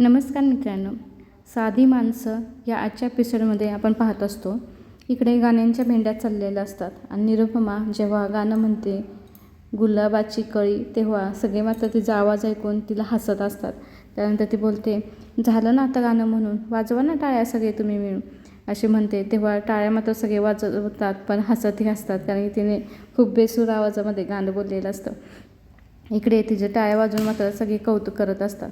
नमस्कार मित्रांनो. साधी माणसं या आजच्या एपिसोडमध्ये आपण पाहत असतो. इकडे गाण्यांच्या भेंड्या चाललेल्या असतात आणि निरुपमा जेव्हा गाणं म्हणते गुलाबाची कळी तेव्हा सगळे मात्र तिचा आवाज ऐकून तिला हसत असतात. त्यानंतर ती बोलते झालं ना आता गाणं म्हणून? वाजवा ना टाळ्या सगळे तुम्ही मिळून. असे म्हणते. तेव्हा टाळ्या मात्र सगळे वाजवतात पण हसतही असतात कारण की तिने खूप बेसूर आवाजामध्ये गाणं बोललेलं असतं. इकडे तिचे टाळ्या वाजवून मात्र सगळे कौतुक करत असतात.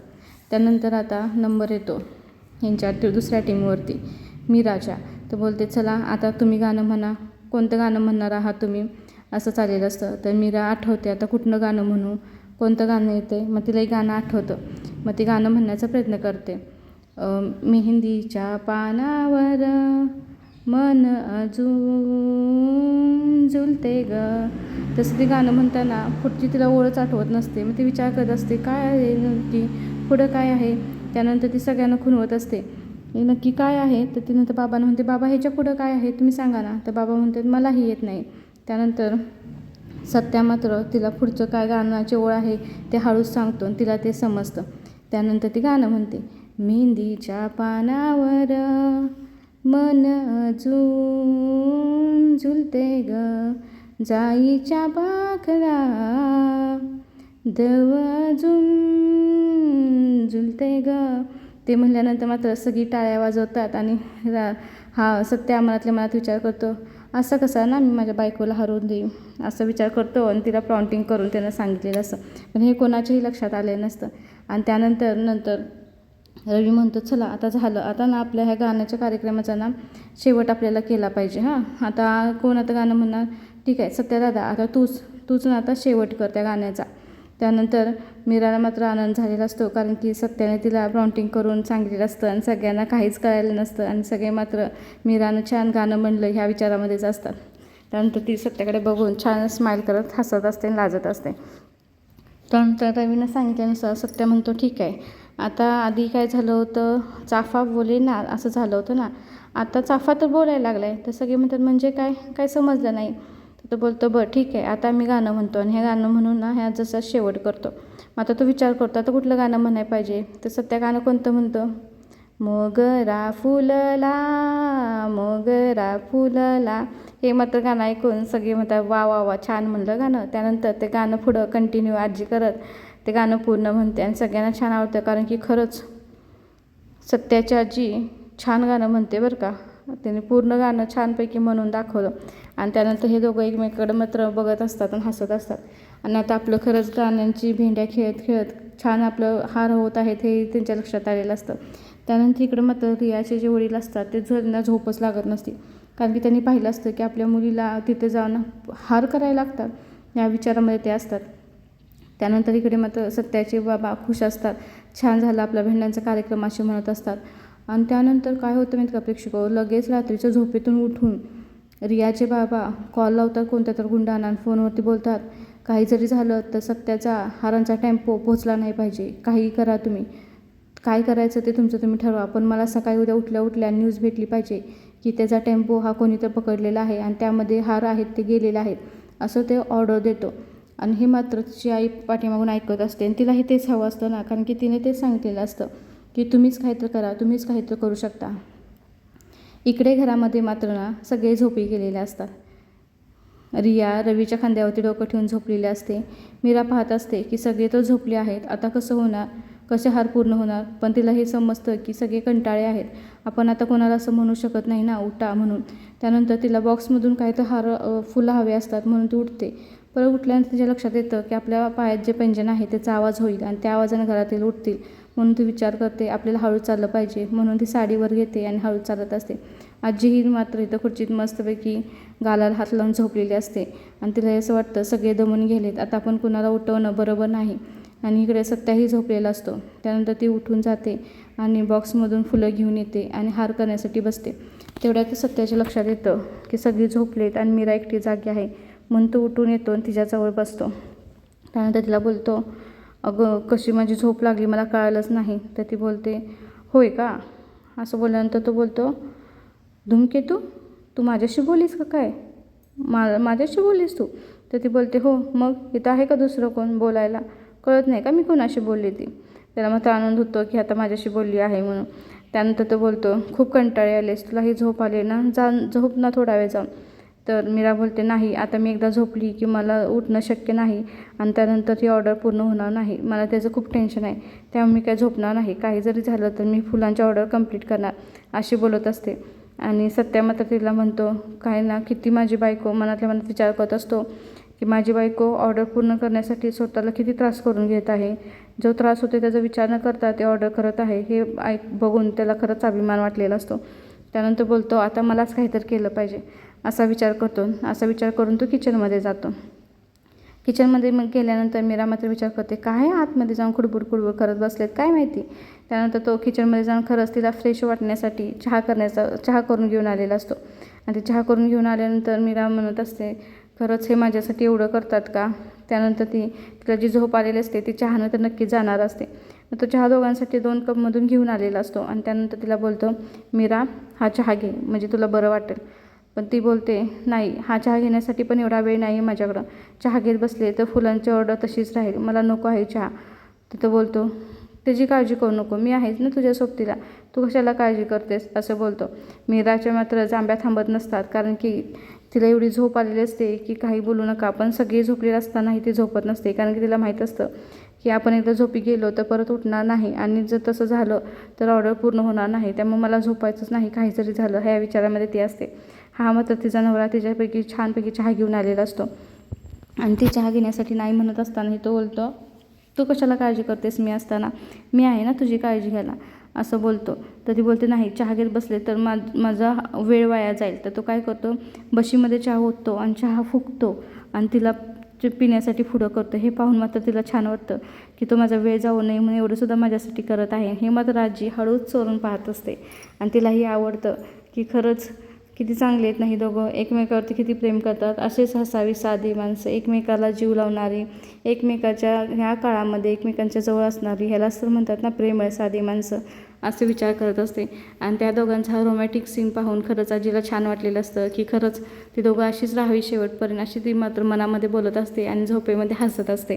त्यानंतर आता नंबर येतो ह्यांच्या दुसऱ्या टीमवरती. मी राजा. तर बोलते चला आता तुम्ही गाणं म्हणा. कोणतं गाणं म्हणणार आहात तुम्ही? असं चालेलं असतं. तर मीरा आठवते आता कुठलं गाणं म्हणू? कोणतं गाणं येते मग तिलाही गाणं आठवतं. मग ती गाणं म्हणण्याचा प्रयत्न करते. मेहंदीच्या पानावर मन अजून झुलते ग. तसं ते गाणं म्हणताना पुढची तिला ओळच आठवत नसते. मग ती विचार करत असते काय आहे नक्की पुढं काय आहे? त्यानंतर ती सगळ्यांना खुनवत असते. हे नक्की काय आहे? तर ती नंतर बाबांना म्हणते बाबा ह्याच्या पुढं काय आहे? तुम्ही सांगा ना. तर बाबा म्हणतात मलाही येत नाही. त्यानंतर सत्या मात्र तिला पुढचं काय गाण्याची ओळ आहे ते हळूच सांगतो आणि तिला ते समजतं. त्यानंतर ती गाणं म्हणते मेहंदीच्या पानावर मन अजून झुलते ग. जाईच्या पाखरा दव अजून झुलते ग. ते म्हणल्यानंतर मात्र सगळी टाळ्या वाजवतात आणि रा हा सत्या मनातल्या मनात विचार करतो असं कसा ना मी माझ्या बायकोला हरवून देईन? असं विचार करतो आणि तिला प्रॉन्टिंग करून त्यांना सांगितलेलं असतं पण हे कोणाच्याही लक्षात आलेलं नसतं. आणि त्यानंतर नंतर रवी म्हणतो चला आता झालं. आता ना आपल्या ह्या गाण्याच्या कार्यक्रमाचा ना शेवट आपल्याला केला पाहिजे हां. आता कोण आता गाणं म्हणणार? ठीक आहे सत्या दादा आता तूच तूच ना आता शेवट कर त्या गाण्याचा. त्यानंतर मीराला मात्र आनंद झालेला असतो कारण की सत्याने तिला प्रॉन्टिंग करून सांगितलेलं असतं आणि सगळ्यांना काहीच कळायला नसतं आणि सगळे मात्र मीरानं छान गाणं म्हणलं ह्या विचारामध्येच असतात. त्यानंतर ती सत्याकडे बघून छान स्माईल करत हसत असते आणि लाजत असते. त्यानंतर रवीनं सांगितल्यानुसार सत्य म्हणतो ठीक आहे. आता आधी काय झालं होतं? चाफा बोले ना असं झालं होतं ना? आता चाफा तर बोलायला लागला आहे तर सगळे म्हणतात म्हणजे काय? काय समजलं नाही? तो बोलतो बरं ठीक आहे आता मी गाणं म्हणतो आणि हे गाणं म्हणून ना ह्या जसा शेवट करतो. मग आता तो विचार करतो आता कुठलं गाणं म्हणायला पाहिजे? तर सध्या गाणं कोणतं म्हणतं? मोगरा फुलला मोगरा फुलला. हे मात्र गाणं ऐकून सगळे म्हणतात वा वा वा छान म्हणलं गाणं. त्यानंतर ते गाणं पुढं कंटिन्यू आजी करत ते गाणं पूर्ण म्हणते आणि सगळ्यांना छान आवडतं कारण की खरंच सत्याची आजी छान गाणं म्हणते बरं का. त्याने पूर्ण गाणं छानपैकी म्हणून दाखवलं. आणि त्यानंतर हे दोघं एकमेकाकडे मात्र बघत असतात आणि हसत असतात. आणि आता आपलं खरंच गाण्यांची भेंड्या खेळत खेळत छान आपलं हार होत आहेत हे त्यांच्या लक्षात आलेलं असतं. त्यानंतर इकडं मात्र रियाचे जे वडील असतात ते त्यांना झोपच लागत नसते कारण की त्यांनी पाहिलं असतं की आपल्या मुलीला तिथे जाऊन हार करायला लागतात. या विचारामध्ये ते असतात. त्यानंतर इकडे मात्र सत्याचे बाबा खुश असतात. छान झाला आपला भेंड्यांचा कार्यक्रम असे म्हणत असतात. आणि त्यानंतर काय होतं माहिती का प्रेक्षक? लगेच रात्रीच्या झोपेतून उठून रियाचे बाबा कॉल लावतात कोणत्या तर गुंडांना फोनवरती बोलतात. काही जरी झालं तर सत्याचा हारांचा टेम्पो पोहोचला नाही पाहिजे. काही करा तुम्ही. काय करायचं ते तुमचं तुम्ही ठरवा. पण मला सकाळी उद्या उठल्या उठल्या न्यूज भेटली पाहिजे की त्याचा टेम्पो हा कोणी तर पकडलेला आहे आणि त्यामध्ये हार आहेत ते गेलेले आहेत. असं ते ऑर्डर देतो. आणि हे मात्र तिची आई पाठीमागून ऐकत असते आणि तिलाही तेच हवं असतं ना. कारण की तिने तेच सांगितलेलं असतं की तुम्हीच काहीतरी करा तुम्हीच काहीतरी करू शकता. इकडे घरामध्ये मात्र ना सगळे झोपी गेलेले असतात. रिया रवीच्या खांद्यावरती डोकं ठेवून झोपलेली असते. मीरा पाहत असते की सगळे तर झोपले आहेत. आता कसं होणार? कसे हार पूर्ण होणार? पण तिला हे समजतं की सगळे कंटाळे आहेत. आपण आता कोणाला असं म्हणू शकत नाही ना उठा म्हणून. त्यानंतर तिला बॉक्समधून काही तर हार फुलं हवे असतात म्हणून ती उठते. परत उठल्यानंतर तिच्या लक्षात येतं की आपल्या पायात जे पैंजण आहे त्याचा आवाज होईल आणि त्या आवाजाने घरातील उठतील. म्हणून ती विचार करते आपल्याला हळू चाललं पाहिजे. म्हणून ती साडीवर घेते आणि हळू चालत असते. आजीही मात्र इथं खुर्चीत मस्तपैकी गालाला हात लावून झोपलेली असते आणि तिला असं वाटतं सगळे दमून गेलेत आता आपण कुणाला उठवणं बरोबर नाही. आणि इकडे सत्याही झोपलेला असतो. त्यानंतर ती उठून जाते आणि बॉक्समधून फुलं घेऊन येते आणि हार करण्यासाठी बसते. तेवढ्यात सत्याच्या लक्षात येतं की सगळी झोपलेत आणि मीरा एकटी जागी आहे. म्हणून तो उठून येतो आणि तिच्याजवळ बसतो. त्यानंतर तिला बोलतो अगं कशी माझी झोप लागली मला कळालंच नाही. तर ती बोलते होय का? असं बोलल्यानंतर तो बोलतो धूमकेतू तू? माझ्याशी बोलीस का काय? मा माझ्याशी बोलीस तू? तर ती बोलते हो मग? इथं आहे का दुसरं कोण बोलायला? कळत नाही का मी कोणाशी बोलली ती? त्याला मात्र आनंद होतो की आता माझ्याशी बोलली आहे म्हणून. त्यानंतर तो बोलतो खूप कंटाळे आलेस तुला ही झोप आली ना? जा झोप ना थोडा वेळ जाऊन. तर मीरा बोलते नाही आता मी एकदा झोपली की मला उठणं शक्य नाही आणि त्यानंतर ही ऑर्डर पूर्ण होणार नाही. मला त्याचं खूप टेन्शन आहे. त्यामुळे मी काय झोपणार नाही. काही जरी झालं तर मी फुलांची ऑर्डर कंप्लीट करणार अशी बोलत असते. आणि सत्या मात्र तिला म्हणतो काय ना किती माझी बायको मनातल्या मनात विचार करत असतो की माझी बायको ऑर्डर पूर्ण करण्यासाठी स्वतःला किती त्रास करून घेत आहे. जो त्रास होतो त्याचा विचार न करता ते ऑर्डर करत आहे. हे ऐक बघून त्याला खरंच अभिमान वाटलेला असतो. त्यानंतर बोलतो आता मलाच काहीतरी केलं पाहिजे. असा विचार करतो. असा विचार करून तो किचनमध्ये जातो. किचनमध्ये मग गेल्यानंतर मीरा मात्र विचार करते काय आतमध्ये जाऊन खुडबुड खुडबुड करत बसलेत? काय माहिती? त्यानंतर तो किचनमध्ये जाऊन खरंच तिला फ्रेश वाटण्यासाठी चहा करण्याचा चहा करून घेऊन आलेला असतो. आणि ते चहा करून घेऊन आल्यानंतर मीरा म्हणत असते खरंच हे माझ्यासाठी एवढं करतात का? त्यानंतर ती तिला जी झोप आलेली असते ती चहानं तर नक्की जाणार असते. तो चहा दोघांसाठी दोन कपमधून घेऊन आलेला असतो. आणि त्यानंतर तिला बोलतो मीरा हा चहा घे म्हणजे तुला बरं वाटेल. पण ती बोलते नाही हा चहा घेण्यासाठी पण एवढा वेळ नाही आहे माझ्याकडं. चहा घेत बसले तर फुलांची ऑर्डर तशीच राहील. मला नको आहे चहा. तर तो बोलतो त्याची काळजी करू नको. मी आहेच ना तुझ्या सोबतीला. तू कशाला काळजी करतेस? असं बोलतो. मीराच्या मात्र जांभ्या थांबत नसतात कारण की तिला एवढी झोप आलेली असते की काही बोलू नका. पण सगळी झोपलेली असतानाही ती झोपत नसते कारण की तिला माहीत असतं की आपण एकदा झोपी गेलो तर परत उठणार नाही. आणि जर तसं झालं तर ऑर्डर पूर्ण होणार नाही. त्यामुळे मला झोपायचंच नाही. काही जरी झालं ह्या विचारामध्ये ती असते. हा मात्र तिचा नवरा तिच्यापैकी छानपैकी चहा घेऊन आलेला असतो. आणि ती चहा घेण्यासाठी नाही म्हणत असतानाही तो बोलतो तू कशाला काळजी करतेस मी असताना? मी आहे ना तुझी काळजी घ्यायला. असं बोलतो. तर ती बोलते नाही चहा घेत बसले तर मा माझा वेळ वाया जाईल. तर तो काय करतो बशीमध्ये चहा ओततो आणि चहा फुकतो आणि तिला जे पिण्यासाठी पुढं करतो. हे पाहून मात्र तिला छान वाटतं की तो माझा वेळ जाऊ नये म्हणून एवढंसुद्धा माझ्यासाठी करत आहे. हे मात्र आजी हळूच चोरून पाहत असते. आणि तिलाही आवडतं की खरंच किती चांगले आहेत नाही दोघं? एकमेकावरती किती प्रेम करतात? असेच हसावी साधी माणसं एकमेकाला जीव लावणारी एकमेकाच्या ह्या काळामध्ये एकमेकांच्या जवळ असणारी ह्यालाच तर म्हणतात ना प्रेम आहे साधी माणसं असे विचार करत असते. आणि त्या दोघांचा हा रोमॅटिक सीन पाहून खरंच आजीला छान वाटलेलं असतं की खरंच ती दोघं अशीच राहावी शेवटपर्यंत अशी ती मात्र मनामध्ये बोलत असते आणि झोपेमध्ये हसत असते.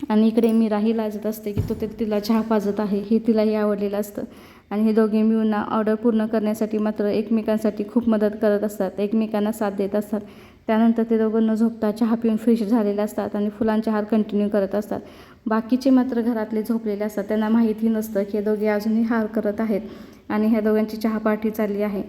आणि इकडे मीराही लाजत असते की तो ते तिला चहा पाजत आहे हे तिलाही आवडलेलं असतं. आणि हे दोघे मिळून ना ऑर्डर पूर्ण करण्यासाठी मात्र एकमेकांसाठी खूप मदत करत असतात. एकमेकांना साथ देत असतात. त्यानंतर ते दोघं न झोपता चहा पिऊन फ्रेश झालेले असतात आणि फुलांचे हार कंटिन्यू करत असतात. बाकीचे मात्र घरातले झोपलेले असतात. त्यांना माहिती नसतं की हे दोघे अजूनही हार करत आहेत आणि ह्या दोघांची चहा पार्टी चालली आहे.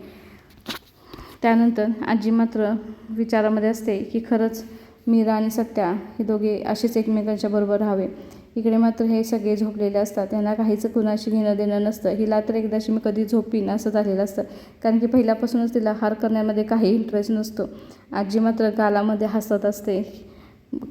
त्यानंतर आजी मात्र विचारामध्ये असते की खरंच मीरा आणि सत्या हे दोघे असेच एकमेकांच्या बरोबर राहावे. इकडे मात्र हे सगळे झोपलेले असतात. त्यांना काहीच कुणाशी घेणं देणं नसतं. हिला तर एकदाशी मी कधी झोपीन असं झालेलं असतं. कारण की पहिल्यापासूनच तिला हार करण्यामध्ये काही इंटरेस्ट नसतो. आजी मात्र गालामध्ये हसत असते.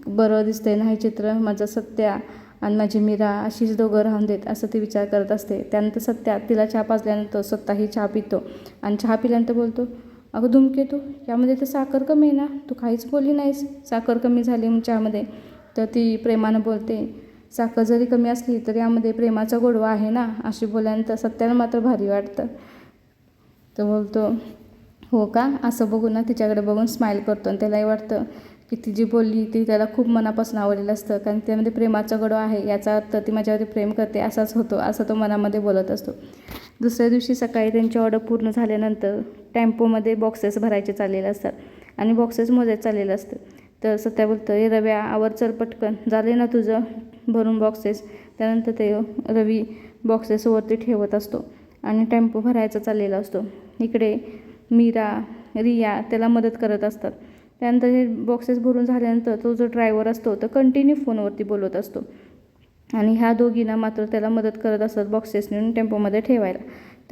बरं दिसते नाही चित्र? माझं सत्या आणि माझी मीरा अशीच दोघं राहून देत असं ती विचार करत असते. त्यानंतर सत्या तिला चहा पाजल्यानंतर स्वतःही चहा पितो आणि चहा पिल्यानंतर बोलतो अगं धुमके तू यामध्ये तर साखर कमी आहे ना? तू काहीच बोलली नाहीस. साखर कमी झाली मग चहामध्ये. तर ती प्रेमानं बोलते साखर जरी कमी असली तरी यामध्ये प्रेमाचा गोडवा आहे ना अशी बोलल्यानंतर सत्यानं मात्र भारी वाटतं. तो बोलतो हो का? असं बघून ना तिच्याकडे बघून स्माईल करतो आणि त्यालाही वाटतं की ती जी बोलली ती त्याला खूप मनापासून आवडलेलं असतं. कारण त्यामध्ये प्रेमाचा गडवा आहे याचा अर्थ ती माझ्यावरती प्रेम करते असाच होतो असं तो मनामध्ये बोलत असतो. दुसऱ्या दिवशी सकाळी त्यांची ऑर्डर पूर्ण झाल्यानंतर टेम्पोमध्ये बॉक्सेस भरायचे चाललेले असतात आणि बॉक्सेस मोजायचं चाललेलं असतं तर सत्या बोलतं ए रव्या आवर चल पटकन झाले ना तुझं भरून बॉक्सेस त्यानंतर ते रवी बॉक्सेसवरती ठेवत असतो आणि टेम्पो भरायचा चाललेला असतो. इकडे मीरा रिया त्याला मदत करत असतात. त्यानंतर हे बॉक्सेस भरून झाल्यानंतर तो जो ड्रायव्हर असतो तो कंटिन्यू फोनवरती बोलत असतो. आणि ह्या दोघींना मात्र त्याला मदत करत असतात बॉक्सेस नेऊन टेम्पोमध्ये ठेवायला.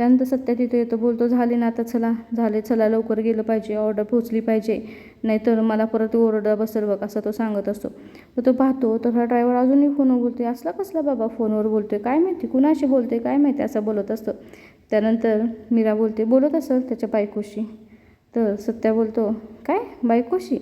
त्यानंतर सत्या तिथे येतो बोलतो झाले ना आता चला झाले चला लवकर गेलं पाहिजे ऑर्डर पोचली पाहिजे. नाहीतर मला परत ओरडा बसेल बघ असं तो सांगत असतो. तर तो पाहतो तर हा ड्रायव्हर अजूनही फोनवर बोलते असला कसला बाबा फोनवर बोलतोय? काय माहिती? कुणाशी बोलते काय माहिती? असं बोलत असतं. त्यानंतर मीरा बोलते बोलत असेल त्याच्या बायकोशी? तर सत्या बोलतो काय? बायकोशी?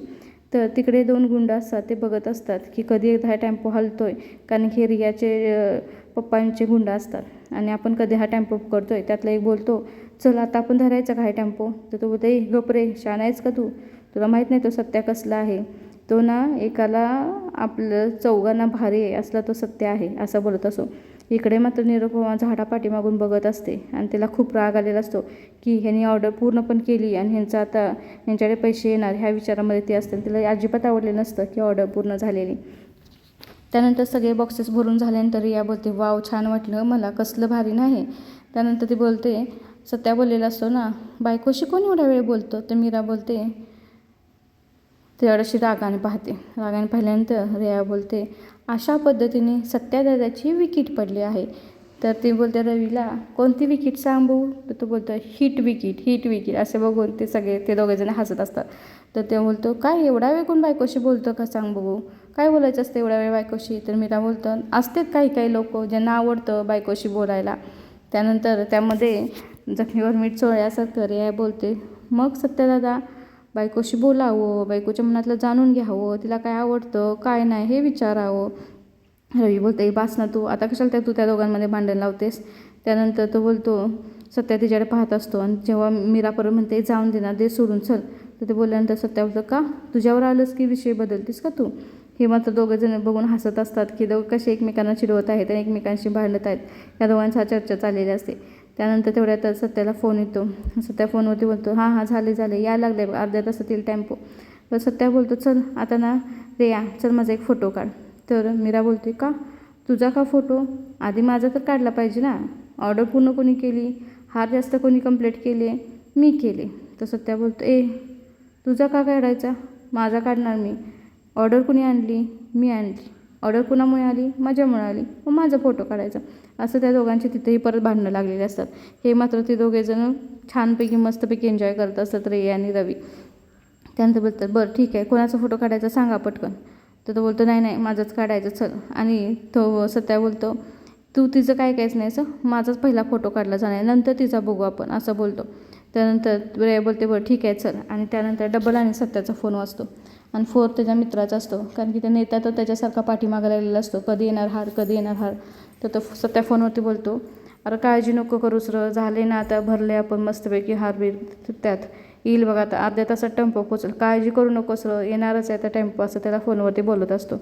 तर तिकडे दोन गुंड असतात ते बघत असतात की कधी एकदा हा टेम्पो हलतोय. कारण की रियाचे पप्पांचे गुंड असतात. आणि आपण कधी हा टेम्पो आहे त्यातला एक बोलतो चल आता आपण धरायचा का हा टेम्पो? तर तो बोलतो ए गपरे शान आहेस का तू? तुला माहीत नाही तो सत्या कसला आहे. तो ना एकाला आपलं चौघांना भारी आहे असला तो सत्य आहे असं बोलत असो. इकडे मात्र निरुपमा झाडा पाठीमागून बघत असते आणि तिला खूप राग आलेला असतो की ह्यांनी ऑर्डर पूर्ण पण केली आणि ह्यांचं आता ह्यांच्याकडे पैसे येणार ह्या विचारामध्ये ती असते आणि तिला अजिबात आवडले नसतं की ऑर्डर पूर्ण झालेली. त्यानंतर सगळे बॉक्सेस भरून झाल्यानंतर रिया बोलते वाव छान वाटलं मला कसलं भारी नाही. त्यानंतर ती बोलते सत्या बोललेला असतो ना बायकोशी कोण एवढा वेळ बोलतो? तर मीरा बोलते तेवढ्याशी रागाने पाहते. रागाने पाहिल्यानंतर रिया बोलते अशा पद्धतीने सत्यादादाची विकीट पडली आहे. तर ती बोलते रवीला कोणती विकीट सांग बघू? तर तो बोलतो हिट विकीट हिट विकीट. असे बघून ते सगळे ते दोघेजण हसत असतात. तर ते बोलतो काय एवढा वेळ कोण बायकोशी बोलतो का? सांग बघू. काय बोलायचं असतं एवढ्या वेळ बायकोशी? तर मीरा बोलतं असतेत काही काही लोक ज्यांना आवडतं बायकोशी बोलायला. त्यानंतर त्यामध्ये जखमीवर मीठ चोळल्यासारखं रिया बोलते मग सत्यदादा बायकोशी बोलावं बायकोच्या मनातलं जाणून घ्यावं तिला काय आवडतं काय नाही हे विचारावं. रवी बोलते बास ना तू आता कशाला त्या तू त्या दोघांमध्ये भांडण लावतेस? त्यानंतर तो बोलतो सत्या तिच्याकडे पाहत असतो आणि जेव्हा मीरा परत म्हणते जाऊन देणार दे सोडून चल. तर ते बोलल्यानंतर सत्या बोलतं का? तुझ्यावर आलंस की विषय बदलतेस का तू? हे मात्र दोघंजण बघून हसत असतात की दोघं कसे एकमेकांना चिडवत आहेत आणि एकमेकांशी भांडत आहेत. या दोघांचा चर्चा चाललेली असते. त्यानंतर तेवढ्यात सत्याला फोन येतो. सत्या फोनवरती बोलतो हां हां झाले झाले. यायला लागले अर्ध्या तासात येईल टेम्पो तर सत्या बोलतो चल आता ना रेया चल माझा एक फोटो काढ. तर मीरा बोलते का? तुझा का फोटो आधी माझा तर काढला पाहिजे ना. ऑर्डर पूर्ण कोणी केली? हार जास्त कोणी कंप्लीट केली? मी केले. तर सत्या बोलतो ए तुझा का काढायचा? माझा काढणार मी. ऑर्डर कुणी आणली? मी आणली. ऑर्डर कुणामुळे आली? माझ्यामुळे आली. मग माझा फोटो काढायचा. असं त्या दोघांचे तिथेही परत भांडणं लागलेली असतात. हे मात्र ते दोघेजण छानपैकी मस्तपैकी एन्जॉय करत असतात रे आणि रवी. त्यानंतर बोलतात बरं ठीक आहे. कोणाचा फोटो काढायचा सांगा पटकन. तर तो बोलतो नाही नाही माझंच काढायचं चल. आणि तो सत्या बोलतो तू तिचं काय काहीच नाही असं. माझाच पहिला फोटो काढला जाणार. नंतर तिचा बघू आपण असं बोलतो. त्यानंतर रे बोलते बरं ठीक आहे चल. आणि त्यानंतर डबल आणि सत्याचा फोन वाजतो. आणि फोर त्याच्या मित्राचा असतो. कारण की त्या नेता तर त्याच्यासारखा पाठीमागं राहिलेला असतो. कधी येणार हार कधी येणार हार. तर तो सत्या फोनवरती बोलतो. अरे काळजी नको करूस र झाले ना आता भरले आपण मस्तपैकी हार बीर त्यात येईल बघा आता अर्ध्या तासात टेम्पो पोचल काळजी करू नकोस र येणारच आहे आता टेम्पो असं त्याला फोनवरती बोलत असतो.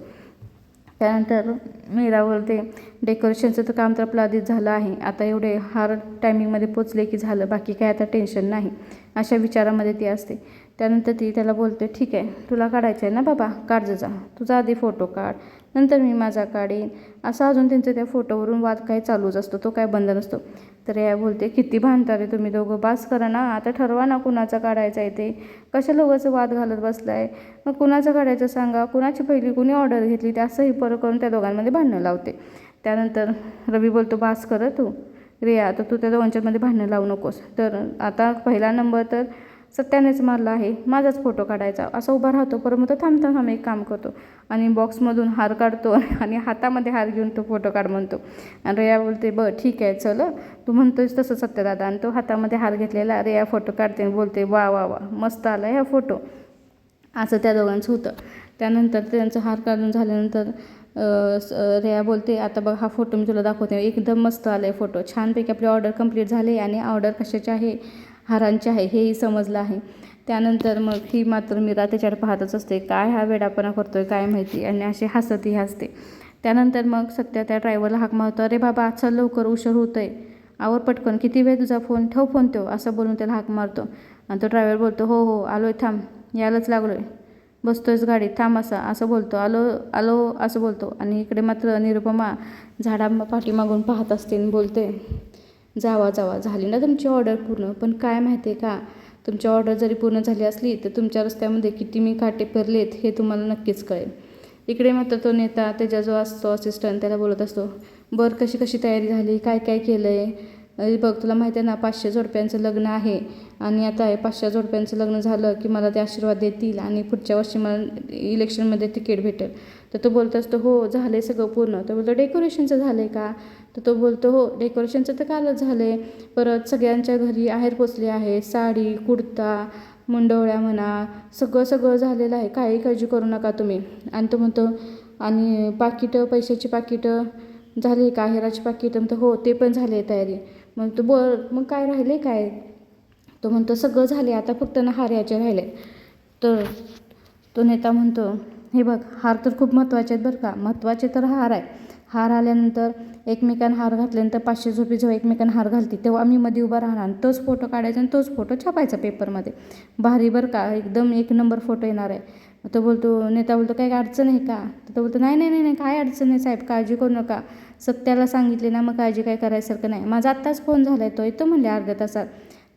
त्यानंतर मीरा बोलते डेकोरेशनचं तर काम तर आपलं आधीच झालं आहे. आता एवढे हार टायमिंगमध्ये पोचले की झालं. बाकी काय आता टेन्शन नाही. अशा विचारामध्ये ती असते. त्यानंतर ती त्याला बोलते ठीक आहे तुला काढायचं आहे ना बाबा? काढ जा तुझा आधी फोटो काढ. नंतर मी माझा काढीन असं अजून त्यांचं त्या फोटोवरून वाद काही चालूच असतो तो काय बंद नसतो. तर या बोलते किती भांडता रे तुम्ही दोघं? बास करा ना. आता ठरवा ना कुणाचा काढायचा आहे ते. कशा लोकांचं वाद घालत बसलाय? मग कुणाचं काढायचं सांगा? कुणाची पहिली कुणी ऑर्डर घेतली ते असंही परत करून त्या दोघांमध्ये भांडणं लावते. त्यानंतर रवी बोलतो बास कर तू. रिया तर तू त्या दोघांच्यामध्ये भांडणं लावू नकोस. तर आता पहिला नंबर तर सत्यानेच मारला आहे. माझाच फोटो काढायचा. असा उभा राहतो. परंतु मग तो थांबता थांब एक काम करतो. आणि बॉक्समधून हार काढतो आणि हातामध्ये हार घेऊन तो फोटो काढ म्हणतो. आणि रेया बोलते बरं ठीक आहे चल तू म्हणतोयस तसं सत्यदादा. आणि तो हातामध्ये हार घेतलेला रेया फोटो काढते आणि बोलते वा वा वा मस्त आला ह्या फोटो. असं त्या दोघांचं होतं. त्यानंतर त्यांचं हार काढून झाल्यानंतर रेया बोलते आता बघ हा फोटो मी तुला दाखवते. एकदम मस्त आला आहे फोटो. छानपैकी आपली ऑर्डर कंप्लीट झाली आणि ऑर्डर कशाची आहे? हारांची आहे हेही समजलं आहे. त्यानंतर मग ही मात्र मीरा त्याच्यावर पाहतच असते काय हा वेडापणा करतोय काय माहिती? आणि अशी हसतही हसते. त्यानंतर मग सत्या त्या ड्रायव्हरला हाक मारतो अरे बाबा आजचा लवकर उशीर होतोय. आवर पटकन किती वेळ तुझा फोन? ठेव फोन ठेव असं बोलून त्याला हाक मारतो. आणि तो ड्रायव्हर बोलतो हो हो आलोय थांब यायलाच लागलोय. बसतोयच गाडीत थांब असा असं बोलतो. आलो आलो असं बोलतो. आणि इकडे मात्र निरुपमा झाडा पाठीमागून पाहत असते आणि बोलते जावा जावा. झाली ना तुमची ऑर्डर पूर्ण? पण काय माहिती आहे का? तुमची ऑर्डर जरी पूर्ण झाली असली तर तुमच्या रस्त्यामध्ये किती मी काटे पेरलेत हे तुम्हाला नक्कीच कळेल. इकडे मात्र तो नेता त्याचा जो असतो असिस्टंट त्याला बोलत असतो बरं कशी कशी तयारी झाली? काय काय केलं आहे बघ तुला माहिती आहे ना पाचशे जोडप्यांचं लग्न आहे. आणि आता हे पाचशे जोडप्यांचं लग्न झालं की मला ते आशीर्वाद देतील आणि पुढच्या वर्षी मला इलेक्शनमध्ये तिकीट भेटेल. तर तो बोलत असतो हो झालं आहे सगळं पूर्ण. तर बोलतो डेकोरेशनचं झालं आहे का? तर तो बोलतो हो डेकोरेशनचं तर कालच झालं आहे परत सगळ्यांच्या घरी आहेर पोचले आहे. साडी कुर्ता मुंडवळ्या म्हणा सगळं सगळं झालेलं आहे. काही काळजी करू नका तुम्ही. आणि तो म्हणतो आणि पाकिटं पैशाची पाकिटं झाली का? आहेराची पाकिटं? तर हो ते पण झाले तयारी. मग तो बर मग काय राहिले काय? तो म्हणतो सगळं झाले आता फक्त ना हार याचे राहिले. तर तो नेता म्हणतो हे बघ हार तर खूप महत्त्वाचे आहेत बरं का. महत्त्वाचे तर हार आहे. हार आल्यानंतर एकमेकांना हार घातल्यानंतर पाचशे रुपये जेव्हा एकमेकांना हार घालते तेव्हा आम्ही मध्ये उभा राहणार आणि तोच फोटो काढायचा आणि तोच फोटो छापायचा पेपरमध्ये. भारी बरं का एकदम एक नंबर फोटो येणार आहे. तो बोलतो नेता बोलतो काय अडचण आहे का? तर तो बोलतो नाही नाही नाही नाही काय अडचण नाही साहेब? काळजी करू नका. सत्याला सांगितले ना मग काळजी काय करायसारखं नाही. माझा आत्ताच फोन झाला आहे तो येतो म्हणले अर्ध्या तासात.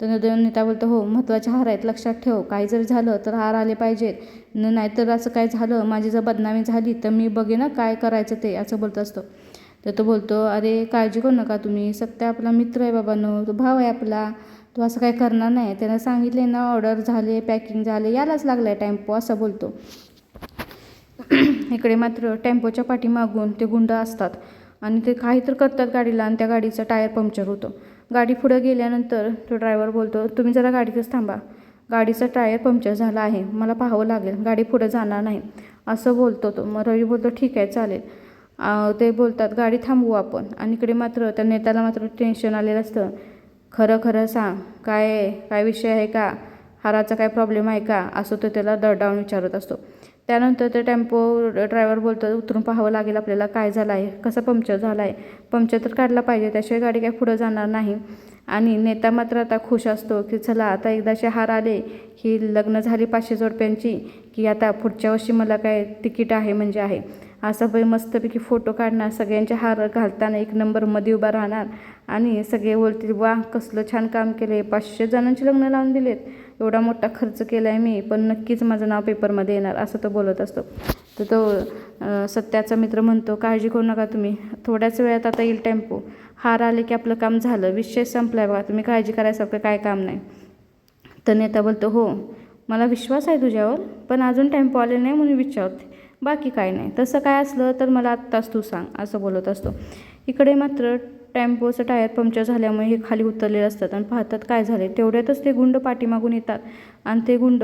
तर न- नेता बोलतो हो महत्त्वाचे हार आहेत लक्षात ठेव. काय जर झालं तर हार आले पाहिजेत. न नाहीतर असं काय झालं माझी जर बदनामी झाली तर मी बघे ना काय करायचं ते असं बोलत असतो. तर तो बोलतो अरे काळजी करू नका तुम्ही. सत्य आपला मित्र आहे बाबांनो तो भाव आहे आपला. तो असं काय करणार नाही. त्यानं सांगितले ना ऑर्डर झाले पॅकिंग झाले यालाच लागलं आहे टेम्पो असं बोलतो. इकडे मात्र टेम्पोच्या पाठीमागून ते गुंड असतात. आणि ते काही तर करतात गाडीला आणि त्या गाडीचं टायर पंक्चर होतं. गाडी पुढं गेल्यानंतर तो ड्रायव्हर बोलतो तुम्ही जरा गाडीतच थांबा. गाडीचा टायर पंक्चर झाला आहे. मला पाहावं लागेल. गाडी पुढं जाणार नाही. असं बोलतो तो. मग रवी बोलतो ठीक आहे चालेल. ते बोलतात गाडी थांबवू आपण. आणि इकडे मात्र त्या नेत्याला मात्र टेन्शन आलेलं असतं. खरं खरं सांग. काय काय विषय आहे का? हाराचा काय प्रॉब्लेम आहे का? असं तो त्याला दडावून विचारत असतो. त्यानंतर ते टेम्पो ड्रायव्हर बोलतो उतरून पाहावं लागेल आपल्याला काय झालं आहे कसं पंक्चर झालं आहे पंक्चर तर काढला पाहिजे त्याशिवाय गाडी काय पुढं जाणार नाही. आणि नेता मात्र आता खुश असतो की चला आता एकदाचे हार आले की लग्न झाली पाचशे जोडप्यांची की आता पुढच्या वर्षी मला काय तिकीट आहे म्हणजे आहे. असं पण मस्तपैकी फोटो काढणार सगळ्यांचे हार घालताना एक नंबरमध्ये उभा राहणार. आणि सगळे बोलतील वा कसलं छान काम केले पाचशे जणांची लग्न लावून दिलेत. एवढा मोठा खर्च केला आहे मी पण नक्कीच माझं नाव पेपरमध्ये येणार असं तो बोलत असतो. तर तो सत्याचा मित्र म्हणतो काळजी करू नका तुम्ही थोड्याच वेळात आता येईल टेम्पो. हार आले की आपलं काम झालं विषय संपला बघा तुम्ही काळजी करायसारखं काय काम नाही. तर नेता बोलतो हो मला विश्वास आहे तुझ्यावर पण अजून टेम्पो आले नाही म्हणून विचारते बाकी काय नाही तसं काय असलं तर मला आत्ताच तू सांग असं बोलत असतो. इकडे मात्र टॅम्पोचं टायर पंक्चर झाल्यामुळे हे खाली उतरलेले असतात आणि पाहतात काय झाले तेवढ्यातच ते गुंड पाठीमागून येतात आणि ते गुंड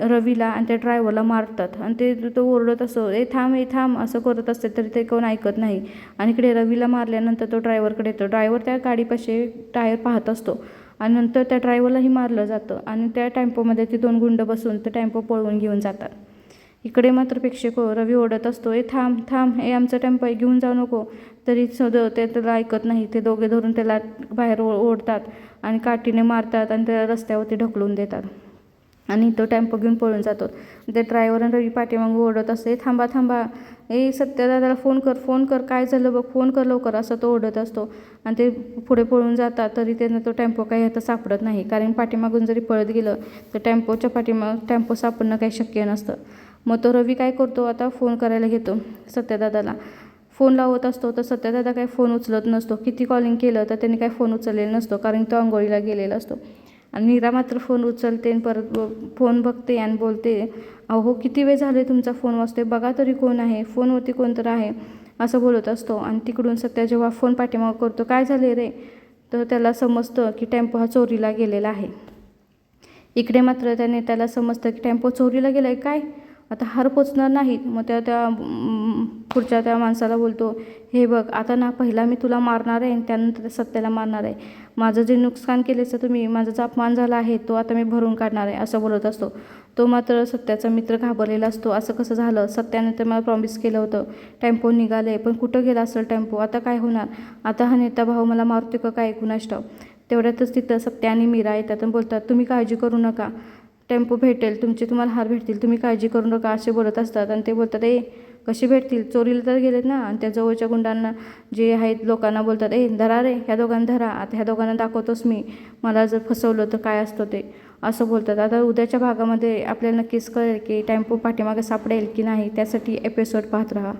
रवीला आणि त्या ड्रायव्हरला मारतात आणि ते तो ओरडत असतो ए थांब ए थांब असं करत असते तरी ते कोण ऐकत नाही. आणि इकडे रवीला मारल्यानंतर तो ड्रायव्हरकडे येतो. ड्रायव्हर त्या गाडीपाशी टायर पाहत असतो आणि नंतर त्या ड्रायव्हरलाही मारलं जातं आणि त्या टॅम्पोमध्ये ते दोन गुंड बसून ते टेम्पो पळवून घेऊन जातात. इकडे मात्र प्रेक्षक हो, रवी ओढत असतो ए थांब थांब ए आमचा टेम्पो घेऊन जाऊ नको. तरी सद ते त्याला ऐकत नाही. ते दोघे धरून त्याला बाहेर ओ ओढतात आणि काठीने मारतात आणि त्याला रस्त्यावरती ढकलून देतात. आणि तो टेम्पो घेऊन पळून जातो. ते ड्रायव्हर आणि रवी पाठीमागून ओढत असते. थांबा थांबा. ए सत्यदादाला फोन कर फोन कर. काय झालं बघ? फोन कर लवकर. असं तो ओढत असतो. आणि ते पुढे पळून जातात. तरी त्यांना तो टेम्पो काही आता सापडत नाही. कारण पाठीमागून जरी पळत गेलं तर टेम्पोच्या पाठीमाग टेम्पो सापडणं काही शक्य नसतं. मग तो रवी काय करतो? आता फोन करायला घेतो सत्यदादाला. फोन लावत असतो तर सत्यदादा काही फोन उचलत नसतो. किती कॉलिंग केलं तर त्यांनी काही फोन उचललेला नसतो कारण तो आंघोळीला गेलेला असतो. आणि मीरा मात्र फोन उचलते आणि परत फोन बघते आणि बोलते अहो किती वेळ झाले तुमचा फोन वाजतोय? बघा तरी कोण आहे? फोनवरती कोण तर आहे? असं बोलत असतो. आणि तिकडून सत्या जेव्हा फोन पाठीमाग करतो काय झाले रे? तर त्याला समजतं की टेम्पो हा चोरीला गेलेला आहे. इकडे मात्र त्याने त्याला समजतं की टेम्पो चोरीला गेला आहे काय? आता हार पोचणार नाहीत. मग त्या त्या पुढच्या त्या माणसाला बोलतो हे बघ आता ना पहिला मी तुला मारणार आहे आणि त्यानंतर सत्याला मारणार आहे. माझं जे नुकसान केलेचं तुम्ही माझा जो अपमान झाला आहे तो आता मी भरून काढणार आहे असं बोलत असतो. तो मात्र सत्याचा मित्र घाबरलेला असतो. असं कसं झालं? सत्याने तर मला प्रॉमिस केलं होतं टेम्पो निघाले पण कुठं गेला असेल टेम्पो? आता काय होणार? आता हा नेता भाऊ मला मारतो का काय? कुणास तेवढ्यातच तिथं सत्या आणि मीरा येतात आणि बोलतात तुम्ही काळजी करू नका. टेम्पो भेटेल तुमचे तुम्हाला हार भेटतील तुम्ही काळजी करू नका असे बोलत असतात. आणि ते बोलतात ए कसे भेटतील? चोरीला तर गेलेत ना. आणि त्या जवळच्या गुंडांना जे आहेत लोकांना बोलतात ए धरा रे ह्या दोघांना धरा. आता ह्या दोघांना दाखवतोच मी. मला जर फसवलं तर काय असतं ते? असं बोलतात. आता उद्याच्या भागामध्ये आपल्याला नक्कीच कळेल की टेम्पो पाठीमागे सापडेल की नाही त्यासाठी एपिसोड पाहत राहा.